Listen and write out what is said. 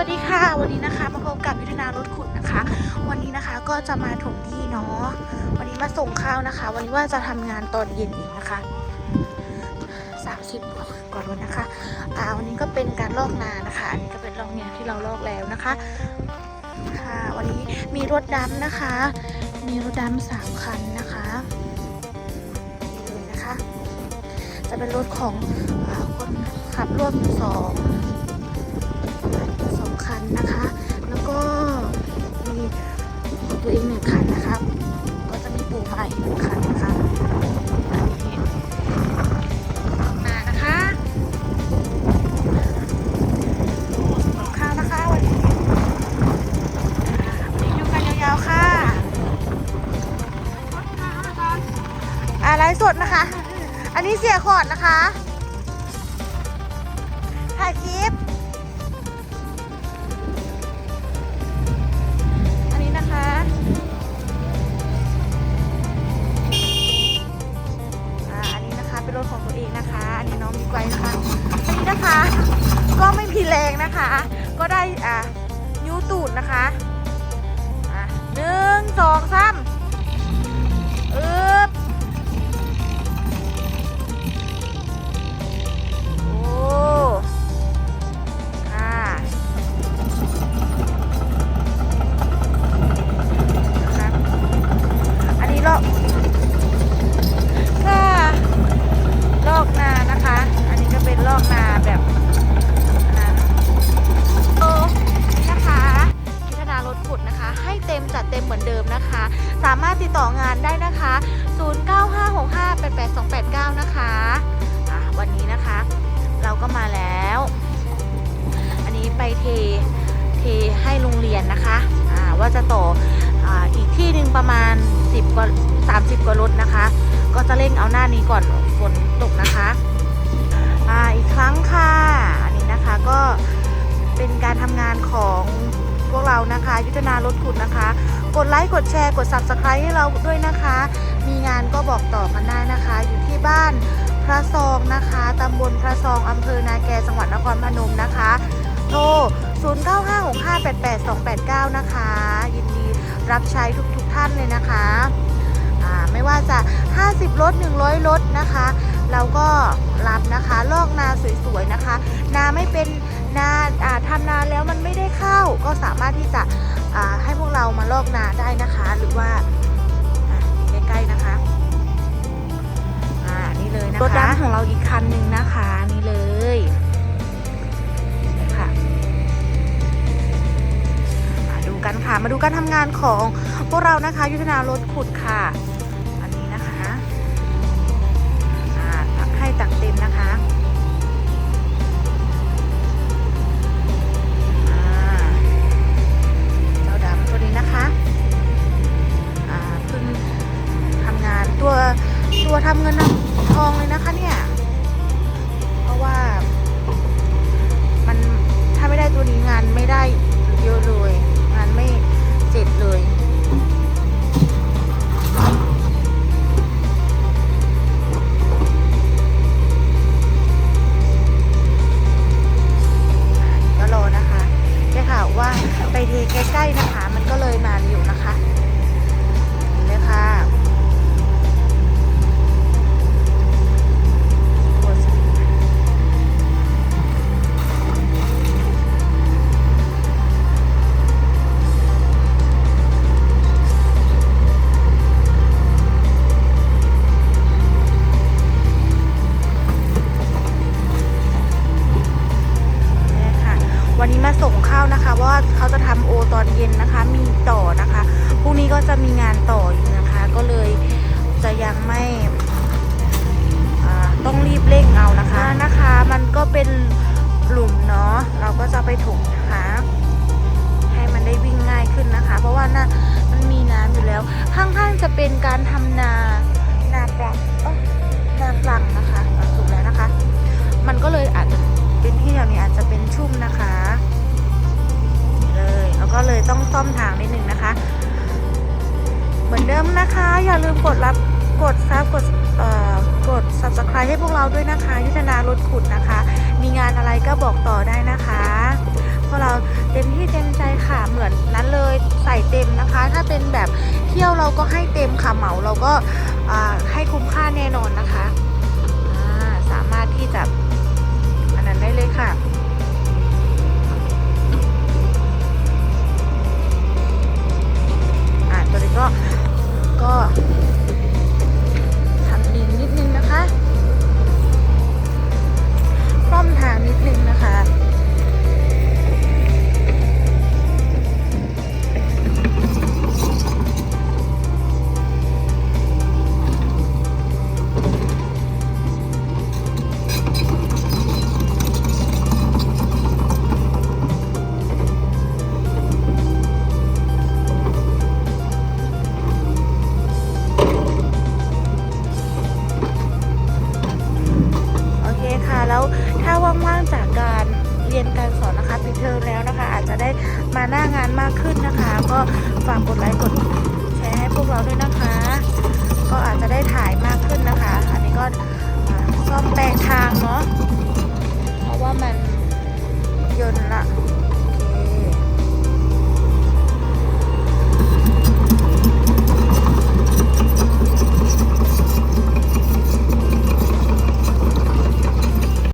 วัสดีค่ะ วันนี้นะคะมาพบกับยุทธนารถขุดนะคะ วันนี้นะคะก็จะมาถมที่เนาะวันนี้มาส่งข้าวนะคะ วันนี้ว่าจะทำงานตอนเย็นอีกนะคะ30กว่าวันนะคะอ่าวันนี้ก็เป็นการลอกนานะคะ อันนี้ก็เป็นลอกเนี่ยที่เราลอกแล้วนะคะค่ะวันนี้มีรถดำนะคะ มีรถดำสามคันนะคะนี่เลยนะคะ จะเป็นรถของอคนขับร่วมสอง นนะคะ แล้วก็มีตัวเองหนึ่งคันนะคะก็จะมีปูใหม่หนึ่งคันนะคะนี่นะคะของข้าวนะคะวันนี้นี่ดูกันยาวๆค่ะอะไรสดนะคะ อันนี้เสียขอดนะคะถ่ายคลิป รถของตัวเองนะคะ อันนี้น้องมีไกวนะคะอันนี้นะคะ ก็ไม่มีแรงนะคะ ก็ได้อ่ายูตูดนะคะอะหนึ่งสองสาม ติดต่องานได้นะคะ 0956588289 นะคะอะวันนี้นะคะ เราก็มาแล้ว อันนี้ไปเทเทให้โรงเรียนนะคะอ่าว่าจะต่ออ่าอีกที่หนึ่งประมาณ 10กว่า30 กว่ารถนะคะ ก็จะเร่งเอาหน้านี้ก่อนฝนตกนะคะอ่าอีกครั้งค่ะอันนี้นะคะก็เป็นการทำงานของพวกเรานะคะ ยุทธนารถขุดนะคะ กดไลค์กดแชร์กด subscribe ให้เราด้วยนะคะ มีงานก็บอกต่อกันได้นะคะ อยู่ที่บ้านพระซองนะคะตำบลพระซองอำเภอนาแกจังหวัดนครพนมนะคะ โทร 0956588289 นะคะ ยินดีรับใช้ทุกๆทท่านเลยนะคะไม่ว่าจะ 50 รถ 100 รถนะคะ เราก็รับนะคะ ลอกนาสวยๆนะคะ นาไม่เป็นนาอ่าทำนาแล้วมันไม่ได้เข้า ก็สามารถที่จะ ลอกนาได้นะคะ หรือว่าใกล้ๆนะคะอ่านี่เลยนะคะรถดำของเราอีกคันหนึ่งนะคะนี่เลยค่ะมาดูกันค่ะมาดูการทำงานของพวกเรานะคะ ยุทธนารถขุดค่ะ นนำทองเลยนะคะเนี่ย เพราะว่า มันถ้าไม่ได้ตัวนี้งานไม่ได้เยอะเลย งานไม่เสร็จเลย วันนี้มาส่งข้าวนะคะเพราะว่าเขาจะทำโอตอนเย็นนะคะ มีต่อนะคะพรุ่งนี้ก็จะมีงานต่ออยู่นะคะ ก็เลยจะยังไม่ต้องรีบเร่งเอานะคะนะคะ มันก็เป็นหลุมเนาะเราก็จะไปถมนะคะ ให้มันได้วิ่งง่ายขึ้นนะคะ เพราะว่าน่ามันมีน้ำอยู่แล้ว ข้างๆจะเป็นการทำนานา เดิมนะคะ อย่าลืมกดรับกดซับกดเอ่อกด subscribe ให้พวกเราด้วยนะคะยุทธนารถขุดนะคะ มีงานอะไรก็บอกต่อได้นะคะพวกเราเต็มที่เต็มใจค่ะเหมือนนั้นเลยใส่เต็มนะคะ ถ้าเป็นแบบเที่ยวเราก็ให้เต็มค่ะเหมาเราก็อ่าให้คุ้มค่าแน่นอนนะคะาสามารถที่จะอันนั้นได้เลยค่ะ เชิญแล้วนะคะ อาจจะได้มาหน้างานมากขึ้นนะคะ ก็ฝากกดไลค์กดแชร์ให้พวกเราด้วยนะคะ ก็อาจจะได้ถ่ายมากขึ้นนะคะ อันนี้ก็ซ่อมแปลงทางเนาะเพราะว่ามันยนละ